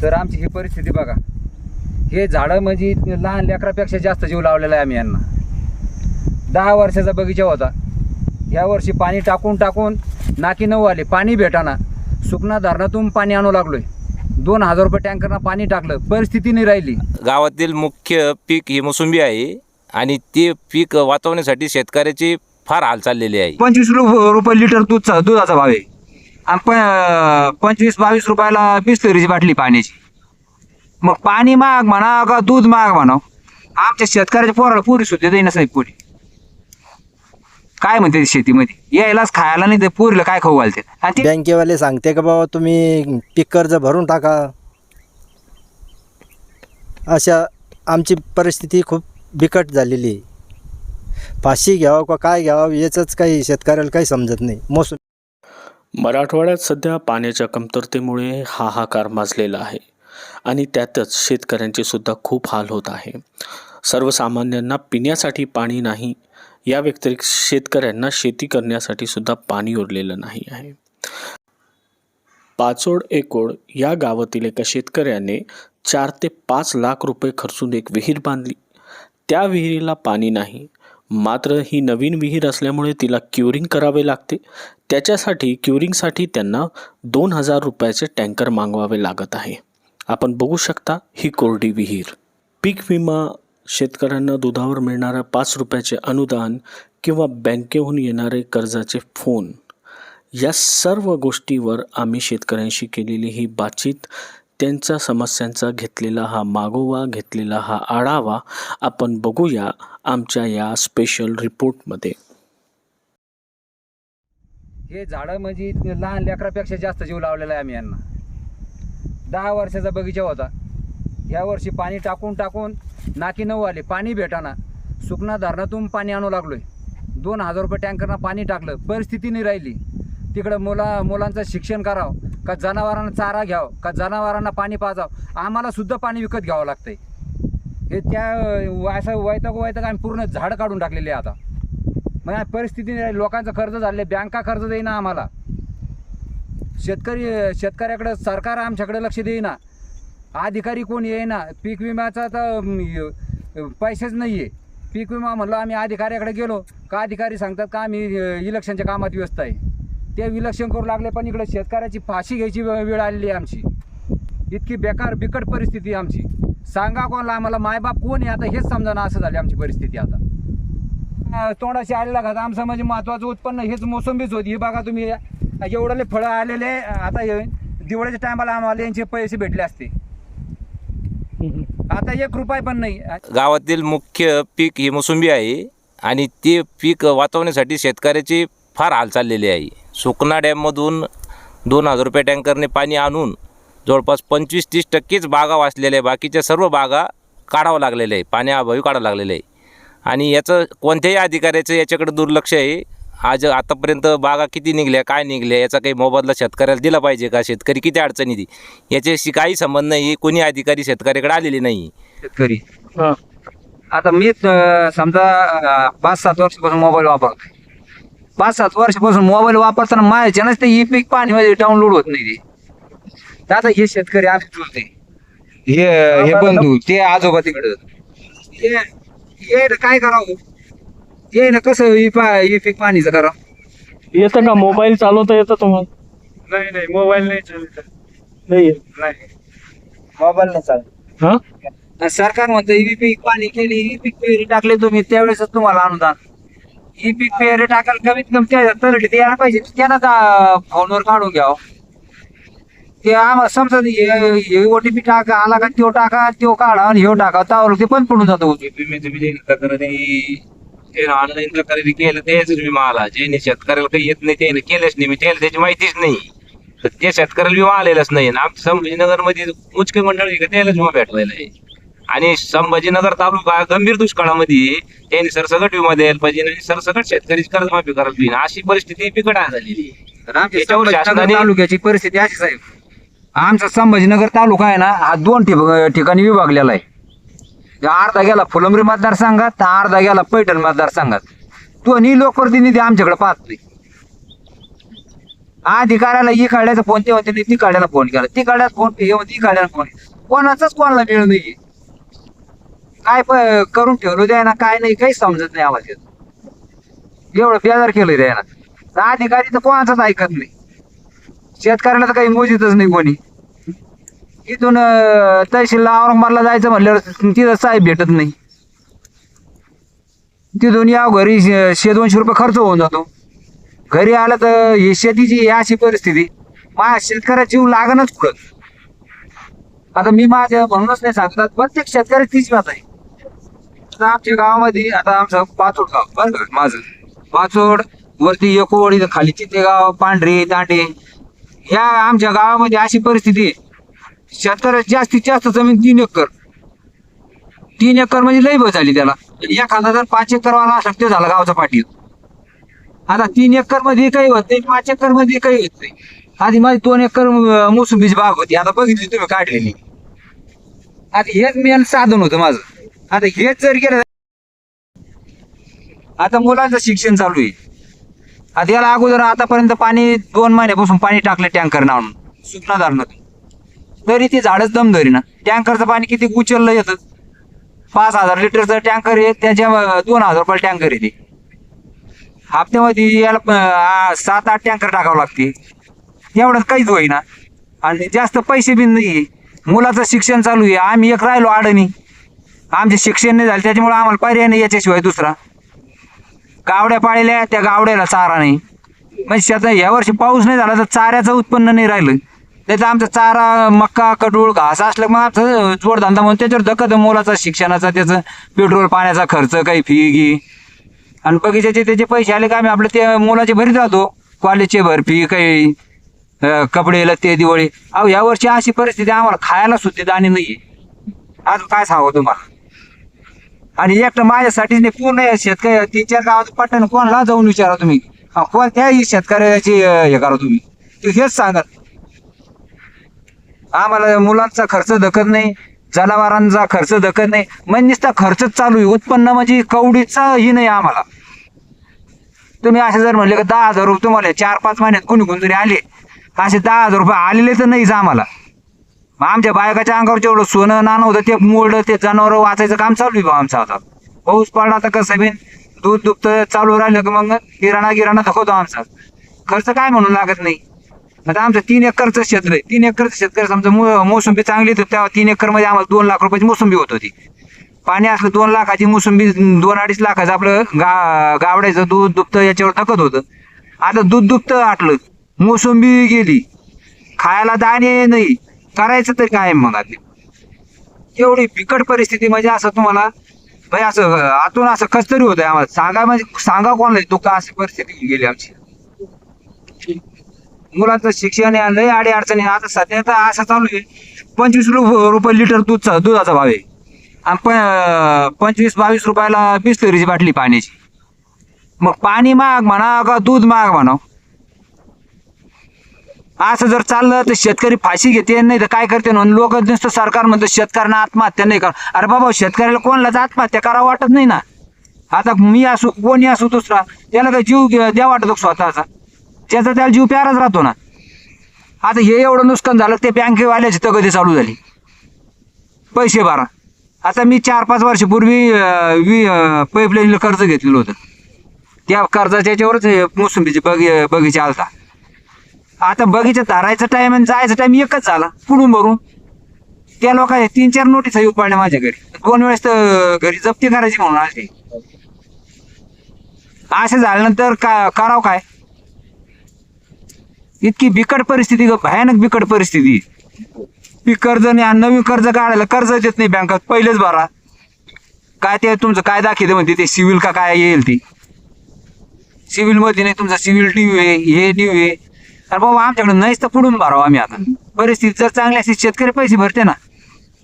Sir आमची ही परिस्थिती बघा. हे झाडं म्हणजे लहान लेकरापेक्षा जास्त जीव लावलेला आहे आम्ही यांना. दहा वर्षाचा बगीचा होता. या वर्षी पाणी टाकून टाकून नाकी नऊ आले. पाणी भेटाना. सुकना धरणातून पाणी आणू लागलोय. दोन हजार रुपये टँकरनं पाणी टाकलं. परिस्थिती नाही राहिली. गावातील मुख्य पीक ही मोसंबी आहे आणि ते पीक वाचवण्यासाठी शेतकऱ्याचे फार हाल चाललेले आहे. पंचवीस रुपये लिटर दूधचा दुधाचा भाव आहे. आणि प पंचवीस बावीस रुपयाला बिस्लरीची बाटली पाण्याची. मग पाणी महाग म्हणा का दूध महाग म्हणा आमच्या शेतकऱ्याच्या पोराला पुरी सुद्धा देईना साहेब पुरी. काय म्हणते शेतीमध्ये? यायलाच खायला नाही ते पुरीला काय खाऊ घालते? आणि बँकेवाले सांगते का बाबा तुम्ही पीक कर्ज भरून टाका. अशा आमची परिस्थिती खूप बिकट झालेली आहे. फाशी घ्यावं का काय घ्यावं याचंच काही शेतकऱ्याला काही समजत नाही. मोसून मराठवाड्यात सध्या पाण्याच्या कमतरतेमुळे हाहाकार माजलेला आहे आणि त्यातच शेतकऱ्यांचे सुद्धा खूप हाल होत आहे. सर्वसामान्यांना पिण्यासाठी पाणी नाही या व्यतिरिक्त शेतकऱ्यांना शेती करण्यासाठी सुद्धा पाणी उरलेलं नाही आहे. पाचोड एकोड या गावातील एका शेतकऱ्याने चार ते पाच लाख रुपये खर्चून एक विहीर बांधली. त्या विहिरीला पाणी नाही मात्र ही नवीन विहीर असल्यामुळे तिला क्युरिंग करावे लागते. त्याच्यासाठी क्युरिंगसाठी त्यांना दोन हजार रुपयाचे टँकर मागवावे लागत आहे. आपण बघू शकता ही कोरडी विहीर. पीक विमा शेतकऱ्यांना दुधावर मिळणारं पाच रुपयाचे अनुदान किंवा बँकेहून येणारे कर्जाचे फोन. या सर्व गोष्टीवर आम्ही शेतकऱ्यांशी केलेली ही बातचीत त्यांच्या समस्यांचा घेतलेला हा मागोवा घेतलेला हा आढावा आपण बघूया. आमच्या या स्पेशल रिपोर्टमध्ये हे झाडं म्हणजे लहान लेकरापेक्षा जास्त जीव लावलेला आहे आम्ही यांना. दहा वर्षाचा बगीचा होता. या वर्षी पाणी टाकून टाकून नाकी नऊ आले. पाणी भेटाना सुकना धरणातून पाणी आणू लागलोय. दोन हजार रुपये टँकरनं पाणी टाकलं. परिस्थिती नाही राहिली. तिकडं मुला मुलांचं शिक्षण करावं का जनावरांना चारा घ्यावं का जनावरांना पाणी पाजावं आम्हालासुद्धा पाणी विकत घ्यावं लागतंय. हे त्या असं वैताग वैताग आम्ही पूर्ण झाड काढून टाकलेले आता. म्हणजे मग या परिस्थिती नाही लोकांचं कर्ज झाले बँका कर्ज देईना आम्हाला. शेतकरी शेतकऱ्याकडं सरकार आमच्याकडे लक्ष देईना. अधिकारी कोण येईना. पीक विम्याचा तर पैसेच नाही आहे पीक विमा म्हणलं आम्ही अधिकाऱ्याकडे गेलो. का अधिकारी सांगतात का आम्ही इलेक्शनच्या कामात व्यस्त आहे. ते विलक्षण करू लागले पण इकडे शेतकऱ्याची फाशी घ्यायची वेळ आलेली आहे आमची. इतकी बेकार बिकट परिस्थिती आहे आमची. सांगा कोणाला आम्हाला मायबाप कोण आहे? आता हेच समजा ना असं झाली आमची परिस्थिती आता. तोंडाशी आलेला का आमचं म्हणजे महत्वाचं उत्पन्न हेच मोसंबीच होती. ही बघा तुम्ही एवढले फळं आलेले आता हे दिवाळीच्या टायमाला आम्हाला यांचे पैसे भेटले असते. आता एक रुपये पण नाही. गावातील मुख्य पीक ही मोसंबी आहे आणि ते पीक वाचवण्यासाठी शेतकऱ्याचे फार हाल चाललेले आहे. सुकना डॅममधून दोन हजार रुपये टँकरने पाणी आणून जवळपास पंचवीस तीस टक्केच बागा वाचलेल्या आहे. बाकीच्या सर्व बागा काढावं लागलेल्या आहे. पाण्याअभावी काढावं लागलेलं आहे. आणि याचं कोणत्याही अधिकाऱ्याचं याच्याकडे दुर्लक्ष आहे. आज आतापर्यंत बागा किती निघल्या काय निघल्या याचा काही मोबदला शेतकऱ्याला दिला पाहिजे का? शेतकरी किती अडचणी ती याच्याशी काही संबंध नाही. कोणी अधिकारी शेतकऱ्याकडे आलेले नाही. शेतकरी. आता मी समजा पाच सात वर्षापासून मोबाईल वापरतो पाच सात वर्षापासून मोबाईल वापरताना माझ्याच्यानंच ते ई पीक पाणीमध्ये डाउनलोड होत नाही ते. तर आता हे शेतकरी आम्ही चुलते हे हे बंधू ते आजोबा तिकडं. हे हे काय करावं? हे ना कसं पा ई पीक पाणीचं करावं? येतं का? मोबाईल चालवता येतं तुम्हाला. नाही नाही मोबाईल नाही चालत. नाही येत. नाही. मोबाईल नाही चालत. हा? आणि सरकार म्हणतं ई पीक पाणी केली ई पीक पेरी टाकले तुम्ही त्यावेळेसच तुम्हाला अनुदान ई पीक पेरी टाकायला कमीत कमी त्या तलटी ते यायला पाहिजे. त्यांना त्या फोनवर काढून घ्यावं. ते आम्हाला समजा ओटीपी टाका आला का तो टाका तो काढा आणि ह्यो टाका. त्यावर ते पण पडून जातो ऑनलाईन खरेदी केलं तेच विमा आला ज्याने शेतकऱ्याला काही येत नाही त्याने केलंच नाही. मी त्याला त्याची माहितीच नाही. तर त्या शेतकऱ्याला विमा आलेलाच नाही. आमच्या संभाजीनगरमध्ये मुचके मंडळ त्यालाच विमा भेटलेला आहे. आणि संभाजीनगर तालुका गंभीर दुष्काळामध्ये त्यांनी सरसकट विमा द्यायला पाहिजे आणि सरसकट शेतकरी कर्जमाफी करायला पाहिजे. अशी परिस्थिती बिकट झालेली तालुक्याची परिस्थिती अशी साहेब. आमचा संभाजीनगर तालुका आहे ना हा दोन ठिकाणी विभागलेला आहे. अर्धा गेला फुलंबरी मतदारसंघात तर अर्धा गेला पैठण मतदारसंघात. दोन्ही लोकप्रतिनिधी आमच्याकडे पाहत नाही. अधिकाऱ्याला ई काढायचा फोन ते म्हणते ती काढायला फोन केला. ती काढायला फोन हे म्हणते ती काढायला फोन कोणाचाच कोणाला मिळून नाही काय प- करून ठेवलं द्या ना काय नाही काही समजत नाही आम्हाला एवढं बेजार केलं द्या ना अधिकारी तर कोणाचाच ऐकत नाही. शेतकऱ्याला तर काही मोजितच नाही कोणी. इथून तहसीलला औरंगाबादला जायचं म्हणल्यावर तिथं साहेब भेटत नाही. तिथून याव घरी शे दोनशे रुपये खर्च होऊन जातो. घरी आलं तर ही शेतीची ही अशी परिस्थिती. माझ्या शेतकऱ्याचा जीव लागणच पुढं आता मी माझ्या म्हणूनच नाही सांगतात प्रत्येक शेतकरी तीच बात आहे. आता आमच्या गावामध्ये आता आमचं पाचोड गाव बरं का? माझं. पाचोड वरती एकोड खाली चिते गाव पांढरे दांडे. ह्या आमच्या गावामध्ये अशी परिस्थिती आहे. शेतकऱ्याची जास्तीत जास्त जमीन तीन एकर. तीन एकर म्हणजे लई बस झाली त्याला. एखादा जर पाच एकर वाला असला ते झाला गावचा पाठी आता तीन एकरमध्ये काही होत नाही पाच एकरमध्ये काही होत नाही. आधी माझी दोन एकर मोसंबीची बाग होती आता बघितली तुम्ही काढलेली. आता हेच मेन साधन होतं माझं. आता हेच जर गेलं आता मुलांचं शिक्षण चालू आहे. आता याला अगोदर आतापर्यंत पाणी दोन महिन्यापासून पाणी टाकलं टँकर आणून सुपना धरणात तरी ते झाडच दम धरी ना टँकरचं पाणी किती उचललं येतं? पाच हजार लिटरचं टँकर आहे त्याच्या दोन हजार रुपये टँकर आहे ते. हप्त्यामध्ये याला सात आठ टँकर टाकावं लागते. एवढं काहीच होईना. आणि जास्त पैसे बी नाही. मुलाचं शिक्षण चालू आहे. आम्ही एक राहिलो अडणी. आमचे शिक्षण नाही झालं त्याच्यामुळे आम्हाला पर्याय नाही याच्याशिवाय दुसरा. गावड्या पाळल्या त्या गावड्याला चारा नाही. म्हणजे शेतात या वर्षी पाऊस नाही झाला तर चाऱ्याचं उत्पन्न नाही राहिलं. त्याचा आमचा चारा मक्का कडूळ घास असलं मग आमचं जोडधंदा म्हणून त्याच्यावर दखत मुलाचा शिक्षणाचा त्याचं पेट्रोल पाण्याचा खर्च काही फी गी. आणि बगीच्याचे त्याचे पैसे आले का आम्ही आपलं ते मुलाचे भरीत राहतो. कॉलेजचे भर फी काही कपडे लत्ते दिवाळी. अहो या वर्षी अशी परिस्थिती आम्हाला खायला सुद्धा दाणे नाही आज काय सांगू तुम्हाला? आणि एकटं माझ्यासाठी नाही पूर्ण शेतकरी? तीन चार गावात पट्टण कोणाला जाऊन विचारा तुम्ही? हा, कोणत्याही शेतकऱ्याची हे करा तुम्ही? ते हेच सांगा आम्हाला मुलांचा खर्च धकत नाही जनावरांचा खर्च धकत नाही. म्हणजे नुसता खर्चच चालू आहे. उत्पन्न म्हणजे कवडीचाही नाही आम्हाला. तुम्ही असे जर म्हणले का दहा हजार रुपये तुम्हाला चार पाच महिन्यात कोणी कोणतरी आले. असे दहा हजार रुपये आलेले तर नाहीच आम्हाला. मग आमच्या बायकाच्या अंगावर जेवढं सोनं नाणं होतं ते मोडलं ते जनावर वाचायचं काम चालू आहे बा आमचं आता. पाऊस पडला तर कसं बी दूध दुभतं चालू राहिलं की मग किराणा गिराणा दाखवतो आमचा. खर्च काय म्हणून लागत नाही. आता आमचं तीन एकरचं क्षेत्र आहे. तीन एकरचं शेतकरी समजा मोसंबी चांगली होती तेव्हा तीन एकरमध्ये आम्हाला दोन लाख रुपयाची मोसंबी होत होती. पाणी असलं दोन लाखाची मोसंबी दोन अडीच लाखाचं आपलं गा गावड्याचं दूध दुभतं याच्यावर थकत होतं. आता दूध दुभतं आटलं मोसंबी गेली. खायला दाणे नाही. करायचं तरी काय मनातली एवढी बिकट परिस्थिती म्हणजे असं तुम्हाला भाई असं आतून असं कस तरी होतंय आम्हाला. सांगा म्हणजे सांगा कोणाला तो का अशी परिस्थिती गेली आमची. मुलांचं शिक्षण आहे लय आडी अडचणी आता सध्या तर असं चालू आहे. पंचवीस रुपये लिटर दूध दुधाचा भाव आहे. आणि प- पंचवीस बावीस रुपयाला बिस्लरीची बाटली पाण्याची. मग पाणी महाग म्हणा का दूध महाग म्हणा? असं जर चाललं तर शेतकरी फाशी घेते नाही तर काय करते? ना लोक नुसतं सरकार म्हणतं शेतकऱ्यांना आत्महत्या नाही कर. अरे बाबा शेतकऱ्याला कोणालाच आत्महत्या करावं वाटत नाही ना. आता मी असू कोणी असू दुसरा त्याला काही जीव घे- द्या वाटतो स्वतःचा. त्याचा त्याला जीव प्याराच राहतो ना. आता हे एवढं नुकसान झालं ते बँकेवाल्याची तगदी चालू झाली. पैसे भरा. आता मी चार पाच वर्षापूर्वी वि पाईपलाईनला कर्ज घेतलेलं होतं. त्या कर्जाच्या याच्यावरच हे मोसंबीचे बगी बगीचा आलता. आता बगीचा तारायचा टाइम आणि जायचा टाइम एकच झाला. पुढून भरून त्या लोकांचे तीन चार नोटीस येऊ पडल्या माझ्या घरी. दोन वेळेस तर घरी जप्ती करायची म्हणून आली. असं झाल्यानंतर का करावं काय? इतकी बिकट परिस्थिती ग भयानक बिकट परिस्थिती. ती कर्ज नाही नवीन कर्ज काढायला कर्ज देत नाही बँकात पहिलेच भरा. काय ते तुमचं काय दाखवते म्हणते ते सिव्हिल का काय येईल ती? सिव्हिलमध्ये नाही तुमचा सिव्हिल ड्यू आहे हे ड्यू आहे. तर बाबा आमच्याकडे नाहीच तर पुढून भरावं आम्ही आता. परिस्थिती जर चांगली असते शेतकरी पैसे भरते ना.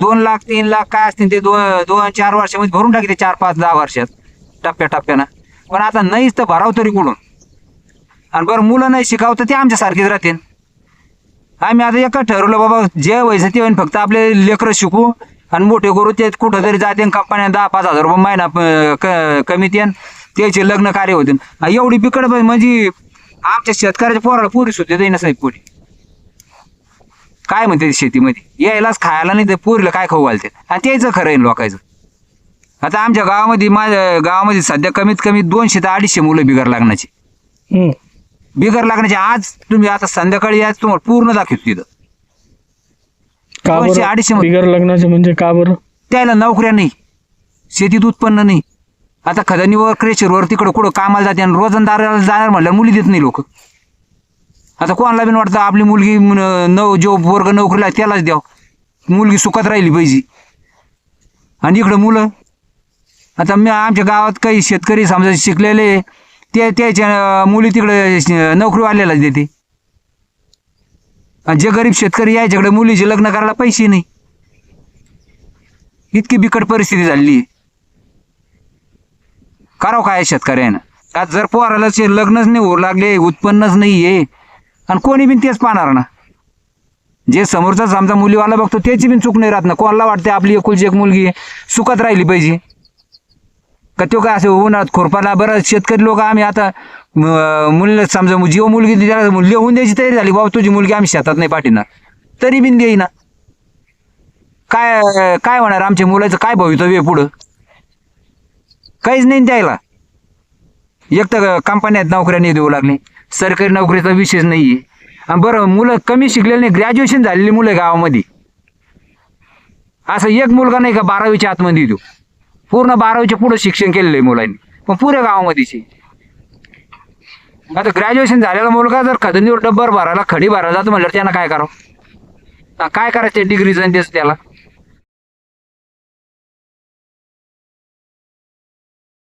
दोन लाख तीन लाख काय असतील ते दोन दोन चार वर्षामध्ये भरून टाकते चार पाच दहा वर्षात. टप्प्या टप्प्यानं. पण आता नाहीच तर भरावं तरी कुठून? आणि बरं मुलं नाही शिकावं तर ते आमच्यासारखेच राहतील. आम्ही आता एकच ठरवलं बाबा जे व्हायचं ते होईन. फक्त आपले लेकरं शिकू आणि मोठे करू ते कुठं तरी जाते कंपन्या दहा पाच हजार रुपये महिना क- कमी ते त्याचे लग्न कार्य होते एवढी बिकट म्हणजे आमच्या शेतकऱ्याच्या पोराला पुरी सुद्धा देईना साहेब पुरी काय म्हणते ते शेतीमध्ये? यायलाच खायला नाही तर पुरीला काय खाऊ घालते? आणि त्याचं खरं आहे लोकांचं. आता आमच्या गावामध्ये माझ्या गावामध्ये सध्या कमीत कमी दोनशे ते अडीचशे मुलं बिगर लागण्याची. बिगर लागण्याची आज तुम्ही आता संध्याकाळी आज तुम्हाला पूर्ण दाखवतो तिथं. दोनशे, अडीचशे बिगर लग्नाचे म्हणजे का बरं? त्याला नोकऱ्या नाही. शेतीत उत्पन्न नाही. आता खदानीवर क्रेशरवर तिकडं कुठं कामाला जाते आणि रोजंदाराला जाणार म्हटलं मुली देत नाही लोक. आता कोणाला बिन वाटतं आपली मुलगी न- नव जो वर्ग नोकरीला आहे त्यालाच द्यावं. मुलगी सुखात राहिली पाहिजे. आणि इकडं मुलं आता मी आमच्या गावात काही शेतकरी समजा शिकलेले ते त्याच्या मुली तिकडे श- नोकरीवाल्यालाच देते. आणि जे गरीब शेतकरी यायच्याकडे मुलीचे लग्न करायला पैसे नाही. इतकी बिकट परिस्थिती झालेली आहे. करावं काय शेतकऱ्यानं? आज जर पोराला लग्नच नाही होऊ लागले उत्पन्नच नाही आहे आणि कोणी बिन तेच पाहणार ना? जे समोरचा समजा मुलीवाला बघतो त्याची बिन चूक नाही राहत ना? कोणाला वाटते आपली एकुलची एक मुलगी सुखत सुखात राहिली पाहिजे? का तो काय असं उन्हाळ्यात खोरपाला बरं शेतकरी लोक आम्ही आता मुलीला समजा जीव मुलगी त्याला लिहून द्यायची तयारी झाली बाबा तुझी मुलगी आम्ही शेतात नाही पाठीणार तरी बिन देईना. काय काय होणार? आमच्या मुलाचं काय भवितव्य पुढं? काहीच नाही द्यायला एक तर कंपन्यात नोकऱ्या नाही देऊ लागले. सरकारी नोकरीचा विषयच नाही आहे आणि बरं मुलं कमी शिकलेली नाही ग्रॅज्युएशन झालेली मुलं गावामध्ये. असं एक मुलगा नाही का बारावीच्या आतमध्ये येतो. पूर्ण बारावीच्या पुढं शिक्षण केलेलं आहे मुलांनी. पण पुऱ्या गावामध्येच. आहे. आता ग्रॅज्युएशन झालेला मुलगा जर खदनीवर डब्बर भरायला खडी भरायला जातो म्हटलं त्यानं काय करावं? काय करायचं डिग्री आणि तेच त्याला?